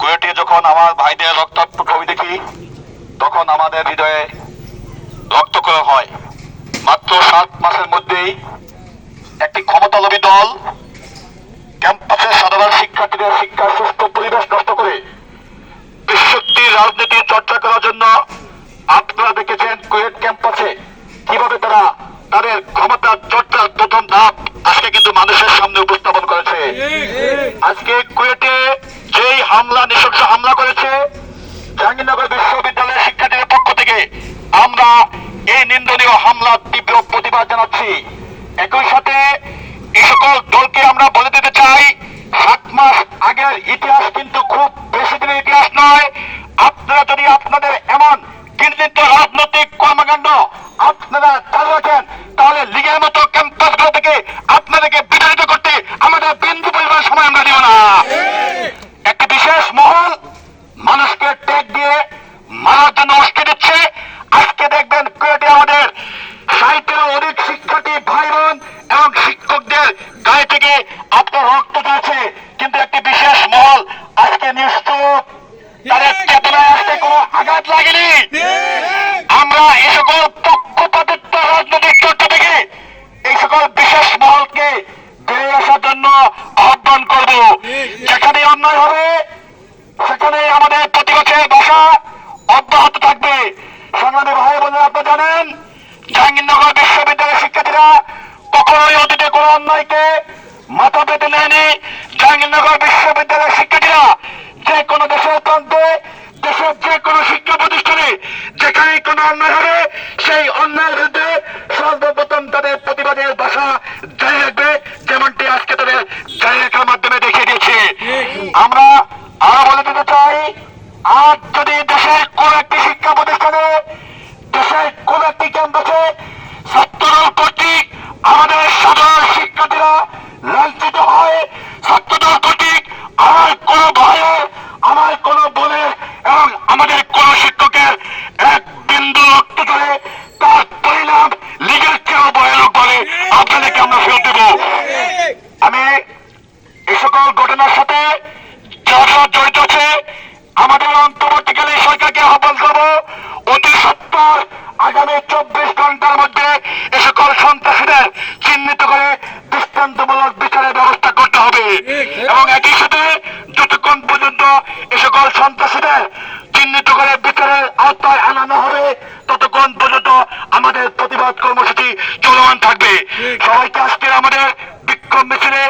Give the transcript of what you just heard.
কুয়েটে যখন আমার ভাইদের রক্তাক্ত ছবি দেখি, তখন আমাদের হৃদয়ে রক্তকরণ হয়। মাত্র সাত মাসের মধ্যেই একটি ক্ষমতালোভী দল ক্যাম্পাসের সাধারণ শিক্ষার্থীদের শিক্ষার সুস্থ পরিবেশ নষ্ট করে বিশ্বক্তির রাজনীতির চর্চা করার জন্য আপনারা দেখেছেন কুয়েট ক্যাম্পাসে কীভাবে তারা তাদের ক্ষমতা চর্চার প্রথম ধাপ আজকে কিন্তু মানুষের সামনে উপস্থাপন করেছে আজকে কুয়েটে যেই হামলা নৃশংস হামলা করেছে জাহাঙ্গীরনগর বিশ্ববিদ্যালয়ের শিক্ষার্থীদের পক্ষ থেকে। আমরা এই নিন্দনীয় হামলার তীব্র প্রতিবাদ জানাচ্ছি। একই সাথে এই সকল দলকে আমরা বলে দিতে চাই, সাত মাস আগের ইতিহাস কিন্তু খুব বেশি দিনের ইতিহাস নয় আপনারা যদি আপনাদের এমন ঘৃণিত রাজনৈতিক কর্মকাণ্ড আপনারা চালু রাখেন তাহলে লীগের মতো ক্যাম্পাসগুলো থেকে আপনাদেরকে বিতাড়িত করতে আমাদের বিন্দু পরিমাণ সময় আমরা দিব না একটি বিশেষ মহল মানুষকে টেক দিয়ে মারার জন্য উস্কে দিচ্ছে আজকে দেখবেন কুয়েটে আমাদের ষাটেরও অধিক শিক্ষার্থী ভাই বোন এবং শিক্ষকদের গায়ে থেকে আপনার রক্ত যাচ্ছে কিন্তু একটি বিশেষ মহল আজকে নিশ্চুপ তাদের চেতনায় আজকে আঘাত লাগেনি। আমরা এই সকল পক্ষপাতিত্ব রাজনৈতিক চর্চা থেকে এই সকল বিশেষ মহলকে বেরিয়ে আসার জন্য আহ্বান করব। যেখানে অন্যায় হবে, সেখানে আমাদের প্রতিবাদের ভাষা অব্যাহত থাকবে। সংগ্রামী ভাই বোনেরা আপনি জানেন, জাহাঙ্গীরনগর বিশ্ববিদ্যালয়ের শিক্ষার্থীরা কখনোই অতীতে কোনো অন্যায়কে মাথা পেতে নেয়নি। জাহাঙ্গীরনগর বিশ্ববিদ্যালয়ের শিক্ষার্থীরা কোনো অন্যায় হবে, সেই অন্যায়ের বিরুদ্ধে সর্বপ্রথম তাদের প্রতিবাদের ভাষা জারি রাখবে, যেমনটি আজকে তাদের জারি রাখার মাধ্যমে দেখিয়ে দিয়েছে। আমরা আরও বলে দিতে চাই, আজ যদি দেশের কোন একটি শিক্ষা প্রতিষ্ঠানে, দেশের কোন একটি ক্যাম্পাসে ছাত্রদল কর্তৃক আমাদের সাধারণ শিক্ষার্থীরা আগামী চব্বিশ ঘণ্টার মধ্যে এ সকল সন্ত্রাসীদের চিহ্নিত করে দৃষ্টান্তমূলক বিচারের ব্যবস্থা করতে হবে। এবং একই সাথে যতক্ষণ পর্যন্ত এ সকল সন্ত্রাসীদের চিহ্নিত করে বিচারের আওতায় আনানো হবে, ততক্ষণ পর্যন্ত আমাদের প্রতিবাদ কর্মসূচি চলমান থাকবে। সবাইকে আজকের আমাদের বিক্ষোভ মিছিলে